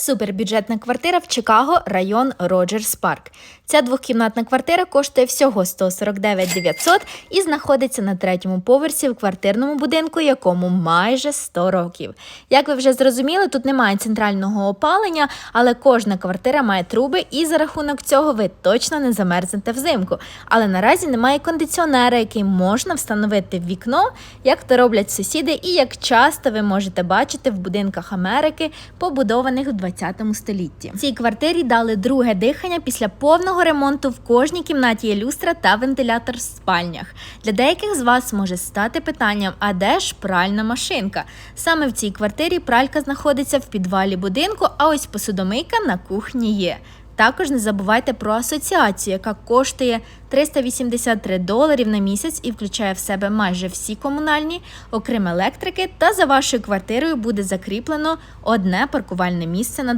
Супербюджетна квартира в Чикаго, район Роджерс Парк. Ця двохкімнатна квартира коштує всього 149 900 і знаходиться на третьому поверсі в квартирному будинку, якому майже 100 років. Як ви вже зрозуміли, тут немає центрального опалення, але кожна квартира має труби, і за рахунок цього ви точно не замерзнете взимку. Але наразі немає кондиціонера, який можна встановити в вікно, як то роблять сусіди, і як часто ви можете бачити в будинках Америки, побудованих в 20 столітті. Цій квартирі дали друге дихання після повного ремонту. В кожній кімнаті є люстра та вентилятор в спальнях. Для деяких з вас може стати питанням: а де ж пральна машинка? Саме в цій квартирі пралька знаходиться в підвалі будинку, а ось посудомийка на кухні є. Також не забувайте про асоціацію, яка коштує 383 доларів на місяць і включає в себе майже всі комунальні, окрім електрики, та за вашою квартирою буде закріплено одне паркувальне місце на